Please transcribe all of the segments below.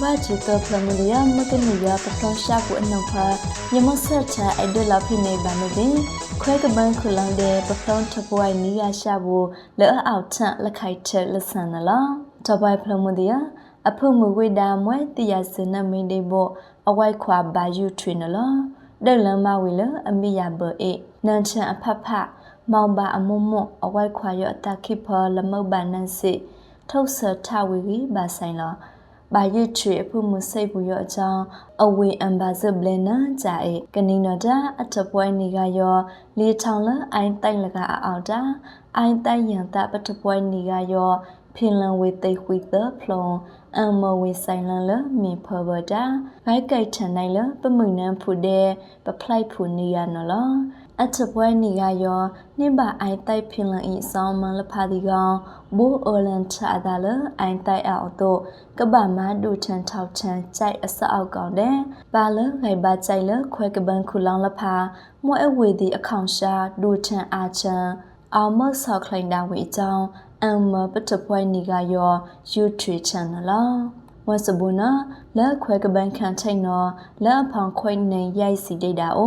ဘာချီတော့ဖလမလျာမကနီယာပဖလရှာကူအနောက်ဖာညမဆက်ချအိုက်ဒလာဖိနေပါနေတယ်ခွဲကပန်းခလန်တဲ့ပဖလထပွိုင်နီယာရှာဘူးလောအောက်ထလက်ခိုက်ချက်လက်ဆန်နလားတပိုင်ဖလမလျာအဖုမဝိဒါမွဲတရစနမင်းဒေဘောအဝိုက်ခွာဘာယူထွေနလားဒဲလမ်းမဝီလအမိယာဘအေနန်ချန်အဖဖမောင်ပါအမုံမွအဝိုက်ခွာရအတခိဖလမုတ်ပါနန်စစ်ထုတ်ဆထဝီဝီဘာဆိုင်လား ဘာရစ်ချွေအဖို့မစိတ်ဘူးရောအကြောင်းအဝေအမ်ဘာဇဘလနာဂျာအေကနီနော်တာအထပွဲနေကရောလေထောင်လအိုင်းတိုက်လကအောက်တာအိုင်းတိုက်ရန်တာပထပွဲနေကရောဖင်လန်ဝေသိခွေသဖလွန်အမဝေဆိုင်လန်လမင်ဖဘတာဂိုက်ကိုက်ထန်နိုင်လပမှုန်နန်ဖူတဲ့ပဖလိုက်ဖူနေရနော်လော အထပွဲနေကရောနှိမ့်ပါအိုင်တိုက်ဖင်လန်ဤဆောင်းမလဖာဒီကောင်ဘိုးအိုလန်ချာဒါလအိုင်တိုက်အောင်တော့ကပမဒူထန်ထောက်ချန်ကြိုက်အစအောက်ကောင်တဲ့ပါလဂိုင်ပါကြိုက်လခွဲကပန်းခုလောင်းလဖာမွဲအဝေဒီအခေါင်ရှာဒူထန်အာချန်အောင်မဆောက်ခလိုင်တာဝေအကြောင်းအမ်မပတပွဲနီကရော YouTube channel လား ဝတ်စဘူနာလက်ခွဲကပန်းခံထိတ်နော်လက်အဖောင်ခွိနေရိုက်စီဒိတာ哦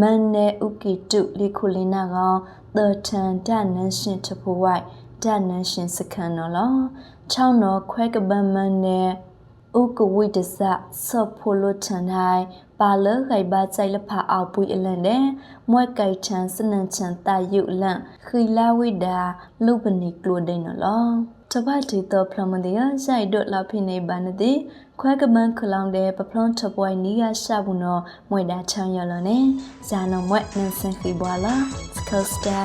မန်နေဥကီတုလီခုလင်းနာကောင်သထန်ဒနန်ရှင်တဖို့ဝိုက်ဒနန်ရှင်စကန်နော်လောချောင်းနော်ခွဲကပန်းမန်နေဥကဝိတစဆော့ဖိုလိုထန်တိုင်းပါလခိုင်ပါကြိုက်လဖာအောက်ပွေအလန်နဲ့မွဲ့ကြိုက်ချန်စနန်ချန်တာယုလန့်ခီလာဝိဒါလုပနီကလိုဒိန်နော်လော တပတ်တီတော့ဖလမဒီယာရိုက်ဒတ်လာဖိနေပါနတိခွဲကမန်ခလောင်တဲ့ပဖလွန်ထပွိုင်နီးရရှာဘူးနော်မွေတာချောင်းရလနဲ့ဇာနမွဲ့နန်စန်ခီဘွာလာစကောစတာ